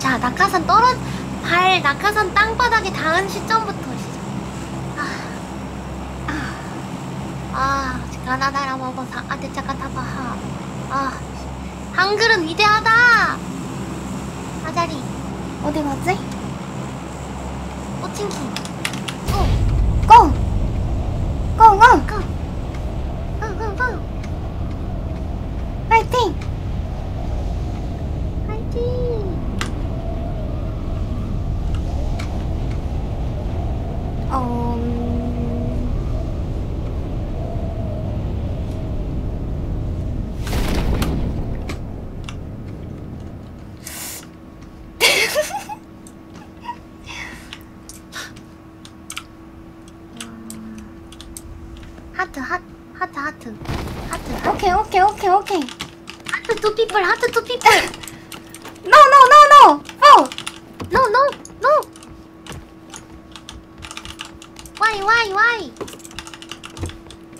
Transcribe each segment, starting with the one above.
자 낙하산 떨어 발 낙하산 땅바닥에 닿은 시점부터 시작. 아, 아, 가나다라 먹어서 아 대 차가 타바하. 아, 한글은 위대하다. 아자리, 어디 가지? 오칭키, 고! 고! 고! 흥흥흥, 파이팅! 파이팅. 어... 음, 하트, 하트, 하트, 하트, 하트, 오케이 오케이 오케이 오케이 하트 투 피플, 하트 투 피플. 노노노 노! 어! No, no, no. Why, why, why?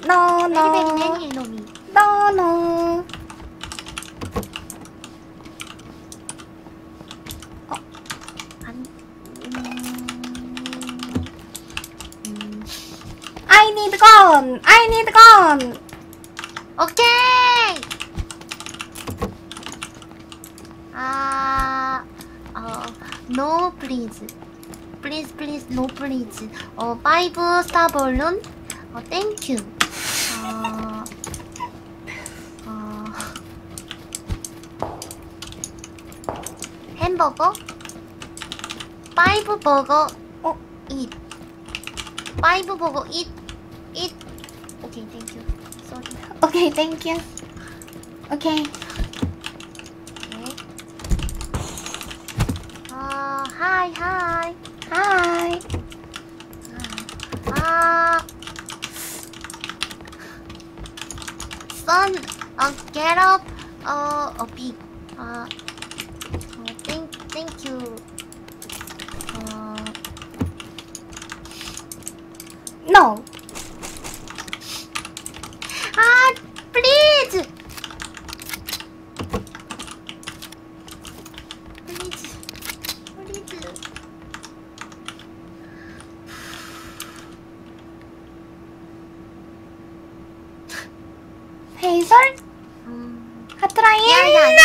노 베리 베리 노! 매니 놈이. 노 건! I need 건! 오케이! 아... 어... No please Please please no please 어... 5 스타 볼룬? 어... 땡큐 어... 어... 햄버거? 5 버거 어? 5 버거 1 It. Okay, thank you. Sorry. Okay, thank you. Okay. Okay. Uh, hi, hi. Hi. Ah. Uh, son, uh, get up. Uh, a bee. Uh, oh, thank, thank you. 썰? 음. 하트라인 야야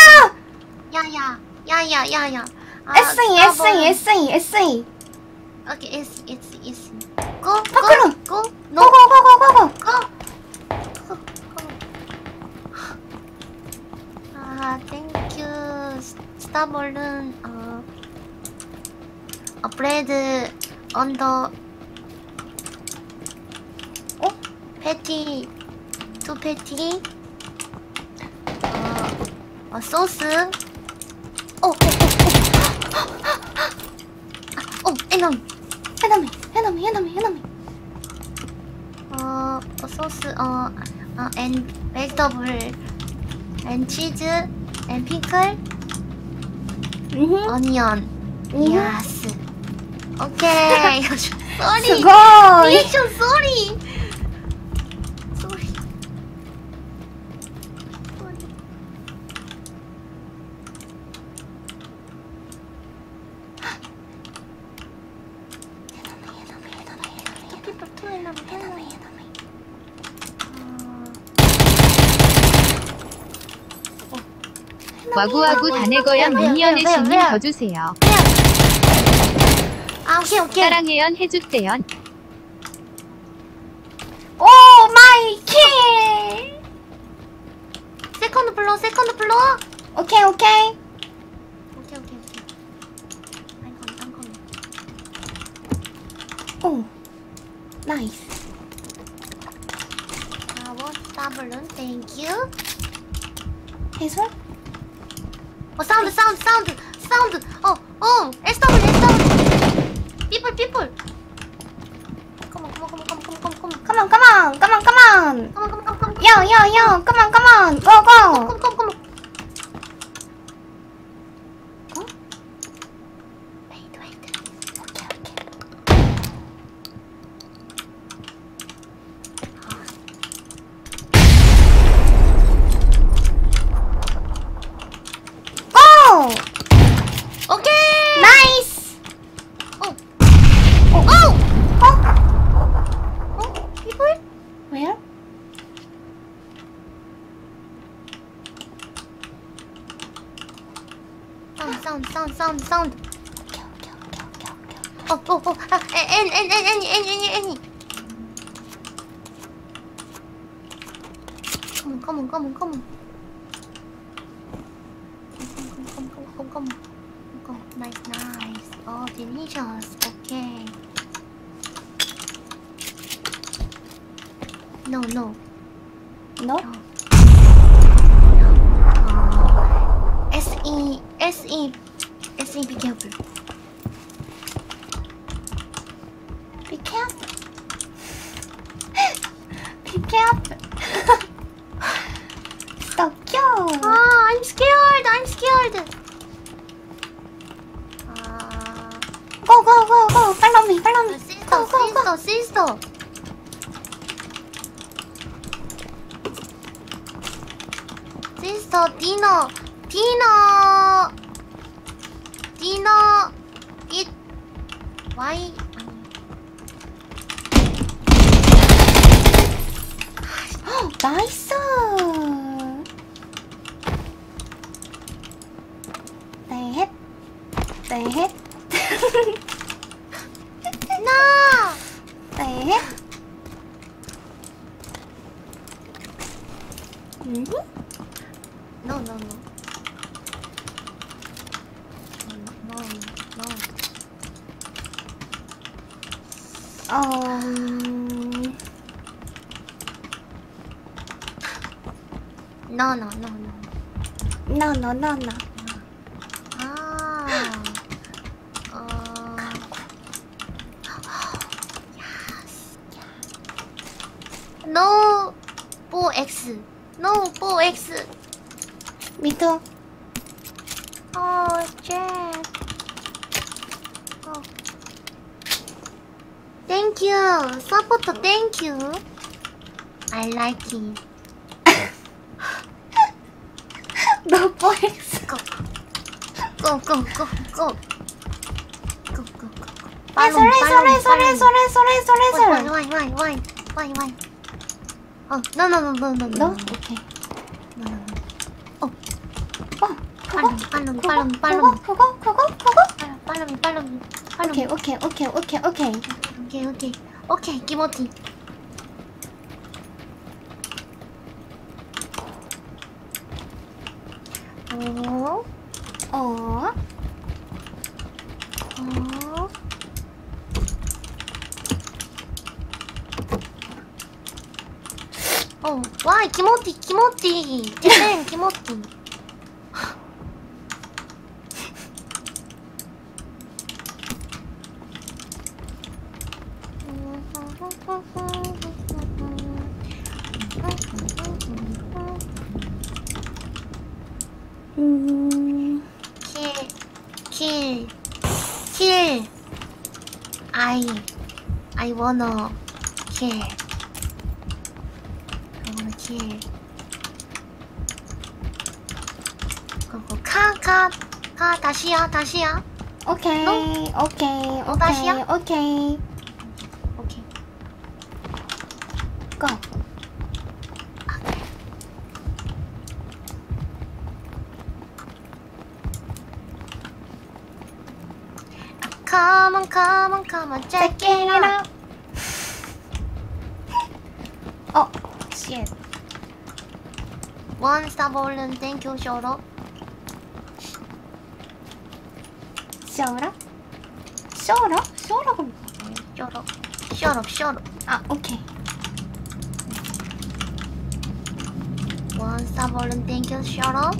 야야 야야 야야 에스이 에스이 에스이 에스이 오케이 에스 에스 에스 고! 파크룸! 고! 고고고고고고! 고! 아 땡큐 스타볼은 어 어, 브레드 언더 어? 패티 두 패티 어, 어 소스. 어, 어, 어, 어. 어, 에너미. 해남이 해남이 해남이 해남이 어, 어 소스 어, 어, 앤 베지터블 앤 치즈 앤음 어니언 음. 야스 오케이 쏘리 스고이 리액션 쏘리 쏘리 피플 투엘라면 해남이 해남이 와구와구 다네거연 왜요, 미니언의 신님? 더 주세요. 아 오케이 오케이 사랑해연 해주세연. 오 마이 킬 세컨드 플로어 세컨드 플로어 오케이 오케이 오케이 오케이 오케이 안컴 안컴 오 나이스 아워 더블룬 땡큐 해솔? 어 사운드 사운드 사운드 사운드 어어 SW SW 컴온 컴온 컴온 컴온 컴온 컴온 컴온 컴온 컴온 컴온 컴온 컴온 컴온 컴온 요요요 컴온 컴온 고고 found. Kill, kill, kill, kill, kill. Oh, oh, oh. Ah, uh, and and and and and. Come on, come on, come on, come on. Come, come, come, come, come, come. Nice, nice. All delicious. Okay. No, no. No? no. no. Uh, S E S E it's me, be careful. Be careful. be careful. so cute. Oh, I'm scared. I'm scared. Uh, go, go, go, go. Follow me. Follow me. Sister, go, go, sister, go. Sister. Sister, Dino. Dino. みイな、い、No, no, no, no. No, no, no, no. No,。ああ。No, 4X. No, 4X. Mito. Oh, Jack. Oh. Thank you. Support, thank you. I like it. ロボレスゴゴゴゴゴゴゴゴえそれそれそれそれそれそれそれ。ワイワイワイワイワイあななななななオッケーおパロンパロンパロンパロンここここここパロンパロンパロン。オッケーオッケーオッケーオッケーオッケーオッケーオッケーオッケー気持ちいいこおこおわい気持ちいい気持ちいい。てっぺん気持ちいい。I I wanna care I wanna care ここカーカーカー足しや足しや OK OK OK OK come on, check it out. 어, 쉣. One star balloon, thank you, up. 쇼라? 쇼라? 쇼라가 뭐야? Up, shut up. 아, 오케이. One star balloon, thank you, shut up.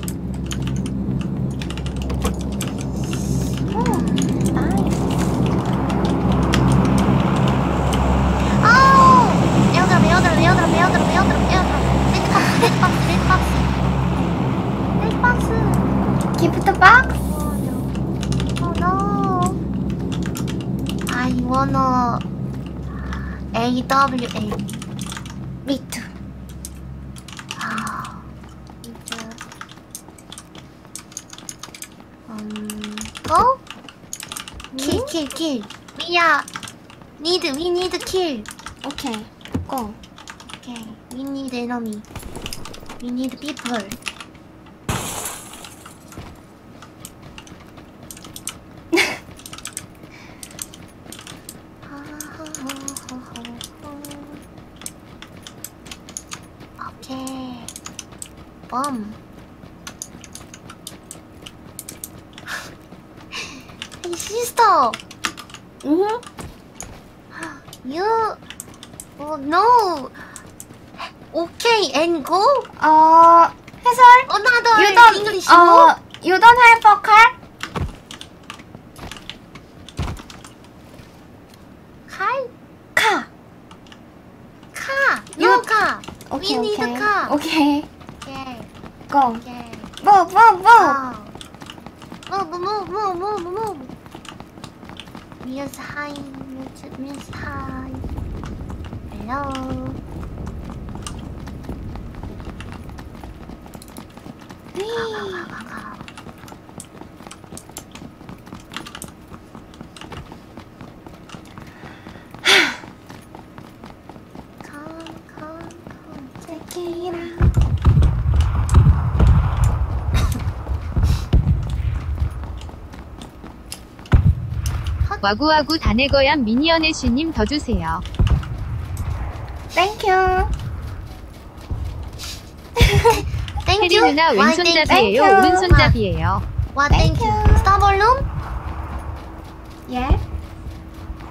the box? Oh no. Oh, I wanna AWA. Me too. Oh? Kill, kill, kill. We are need we need kill. Okay, go. Okay, we need enemy. We need people. You oh no. Okay and go. 어, 해설? Another You don't, English 어, no? you don't have a car? car, car. car, You- no car. 오케이, We need a car. 오케이. Okay, go. okay. move, move, move. Oh. Move, move, move, move, move. Miss hi, Miss hi. Hello. Hey. 와구와구 다네거얌 미니언의 씨님 더 주세요. Thank you. Thank 혜리 you. 누나 왼손잡이에요. 오른손잡이에요.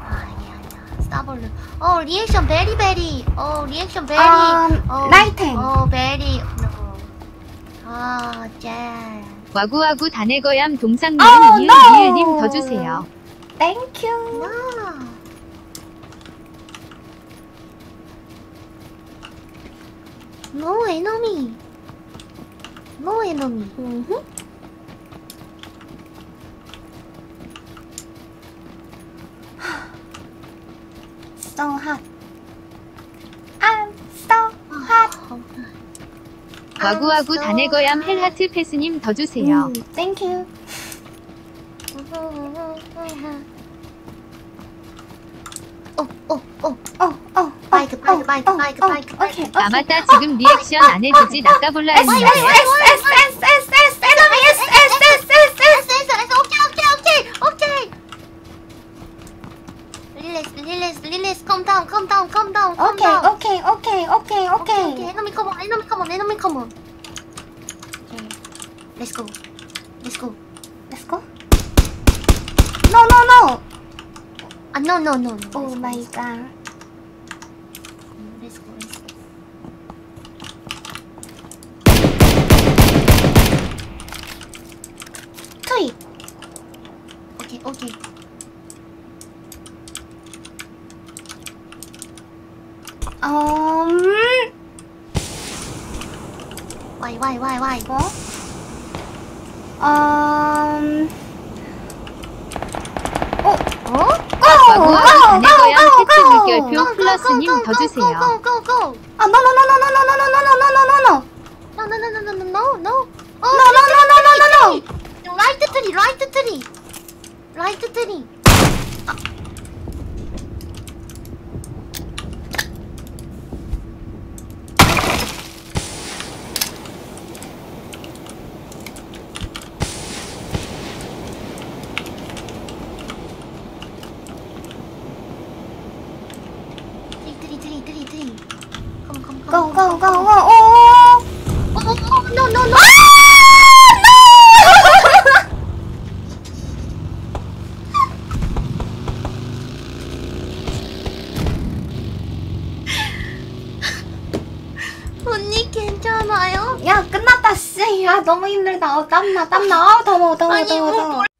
아, 아니야, 아니야. Star balloon. 어, 리액션 베리 베리. 어, 리액션 베리. 어, 라이텐. 어, 베리. No. 아, 짠. 와구와구 다네거얌 동상님 Oh, 이은. 이은님 더 주세요. Thank you. 와. No enemy. No enemy. Mhm. so hot. I'm so hot. 와구와구 다네거얌 헬하트 패스님 더 주세요. 음, thank you. 아마따 지금 리액션 안 해주지 낚아볼라 했는데 Let's go. Let's go. Ah no, no, no, no. Oh my god. Let's Okay, okay. Um. Why, why, why, why, go? Um. Oh, oh? 와구와구 다네거얌 혜택 물결표 플러스님 더 주세요. Go. 아, no, no, no, no, no, no, no, no, no, no, no, no, no. No, no, no, no, no, no, no, no. Oh, No, no, no, no, no, no, no. Right tree, right tree. Right tree. Tree, tree, tree, tree, tree. Come, come, come. Go, come, go, go, come, go. come. 오. Oh, oh, oh, no, no, no. 언니 괜찮아요? 야. 야, 너무 힘들다. 어, 땀나, 땀나. 아우, 더워, 더워, 아니, 더워, 뭐 더워.